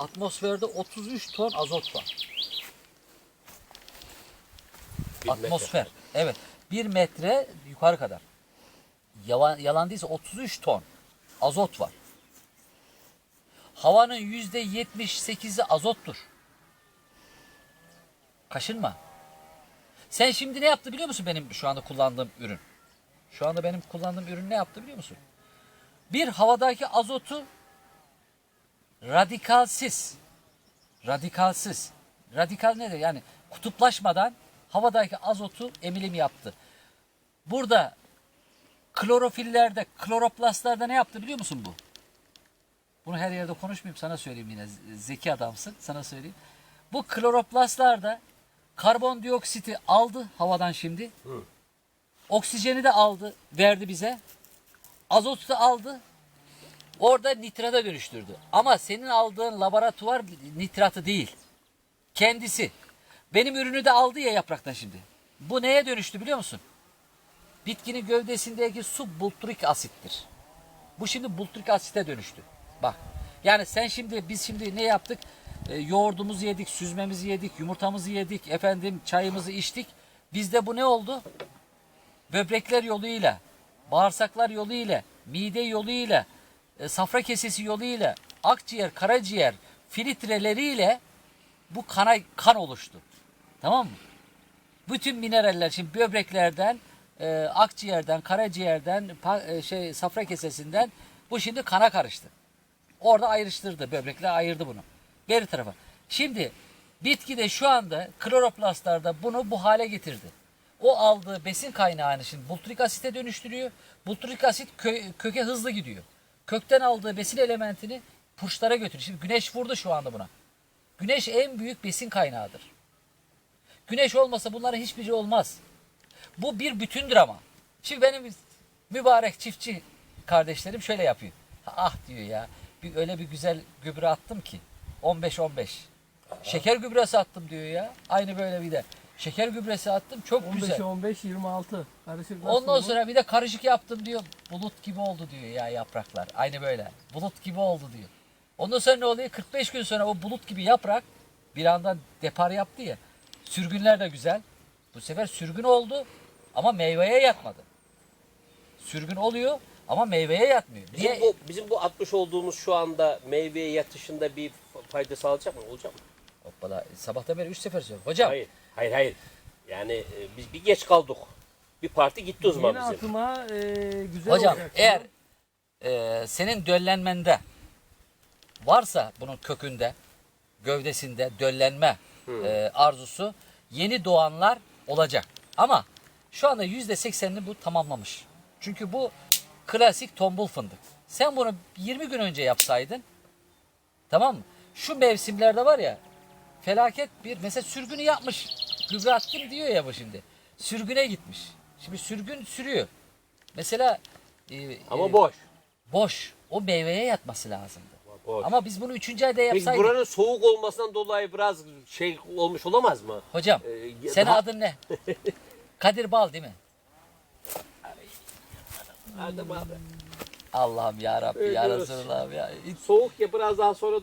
atmosferde 33 ton azot var. Bir metre. Atmosfer. Evet. 1 metre yukarı kadar. Yalan, yalan değilse 33 ton azot var. Havanın yüzde 78'i azottur. Kaşınma. Sen şimdi ne yaptı biliyor musun benim şu anda kullandığım ürün? Şu anda benim kullandığım ürün ne yaptı biliyor musun? Bir havadaki azotu radikalsiz, radikalsiz, radikal nedir? Yani kutuplaşmadan havadaki azotu emilim yaptı. Burada klorofillerde, kloroplastlarda ne yaptı biliyor musun bu? Bunu her yerde konuşmayayım sana söyleyeyim yine. Zeki adamsın sana söyleyeyim. Bu kloroplastlarda karbondioksiti aldı havadan şimdi. Oksijeni de aldı, verdi bize. Azotu da aldı. Orada nitrata dönüştürdü. Ama senin aldığın laboratuvar nitratı değil. Kendisi. Benim ürünü de aldı ya yapraktan şimdi. Bu neye dönüştü biliyor musun? Bitkinin gövdesindeki su bultrik asittir. Bu şimdi bultrik asite dönüştü. Bak. Yani sen şimdi biz şimdi ne yaptık? E, yoğurdumuzu yedik, süzmemizi yedik, yumurtamızı yedik, efendim çayımızı içtik. Bizde bu ne oldu? Böbrekler yoluyla, bağırsaklar yoluyla, mide yoluyla, e, safra kesesi yoluyla, akciğer, karaciğer filtreleriyle bu kana, kan oluştu. Tamam mı? Bütün mineraller şimdi böbreklerden, e, akciğerden, karaciğerden, pa- e, şey safra kesesinden bu şimdi kana karıştı. Orada ayrıştırdı. Böbrekler ayırdı bunu. Beri tarafa. Şimdi bitki de şu anda kloroplastlarda bunu bu hale getirdi. O aldığı besin kaynağını şimdi bultrik asite dönüştürüyor. Bultrik asit kö- köke hızlı gidiyor. Kökten aldığı besin elementini puşlara götürüyor. Şimdi güneş vurdu şu anda buna. Güneş en büyük besin kaynağıdır. Güneş olmasa bunların hiçbiri olmaz. Bu bir bütündür ama. Şimdi benim mübarek çiftçi kardeşlerim şöyle yapıyor. Ah diyor ya. Bir öyle bir güzel gübre attım ki. 15-15. Şeker gübresi attım diyor ya. Aynı böyle bir de. Şeker gübresi attım çok 15'e güzel. 15 26. Karışık Ondan bu? sonra bir de karışık yaptım diyor. Bulut gibi oldu diyor ya yapraklar. Aynı böyle. Bulut gibi oldu diyor. Ondan sonra ne oluyor? 45 gün sonra o bulut gibi yaprak bir anda depar yaptı ya. Sürgünler de güzel. Bu sefer sürgün oldu ama meyveye yatmadı. Sürgün oluyor ama meyveye yatmıyor. Bizim Niye? bu, bizim bu atmış olduğumuz şu anda meyveye yatışında bir fa- fayda sağlayacak mı? Olacak mı? Hoppala sabahtan beri 3 sefer söylüyorum. Hocam Hayır. Hayır hayır. Yani e, biz bir geç kaldık. Bir parti gitti o zaman Yeni bizim. atıma e, güzel Hocam olacak. eğer e, senin döllenmende varsa bunun kökünde, gövdesinde döllenme e, arzusu yeni doğanlar olacak. Ama şu anda yüzde seksenini bu tamamlamış. Çünkü bu klasik tombul fındık. Sen bunu 20 gün önce yapsaydın tamam mı? Şu mevsimlerde var ya felaket bir mesela sürgünü yapmış. Gübre attım diyor ya bu şimdi. Sürgüne gitmiş. Şimdi sürgün sürüyor. Mesela e, Ama e, boş. boş. O meyveye yatması lazımdı. boş. Ama biz bunu üçüncü ayda Peki yapsaydık. buranın soğuk olmasından dolayı biraz şey olmuş olamaz mı? Hocam Ee, senin daha- adın ne? Kadir Bal değil mi? Hadi abi. Allah'ım ya Rabbi ya. Resulallah'ım ya. Soğuk ya biraz daha sonra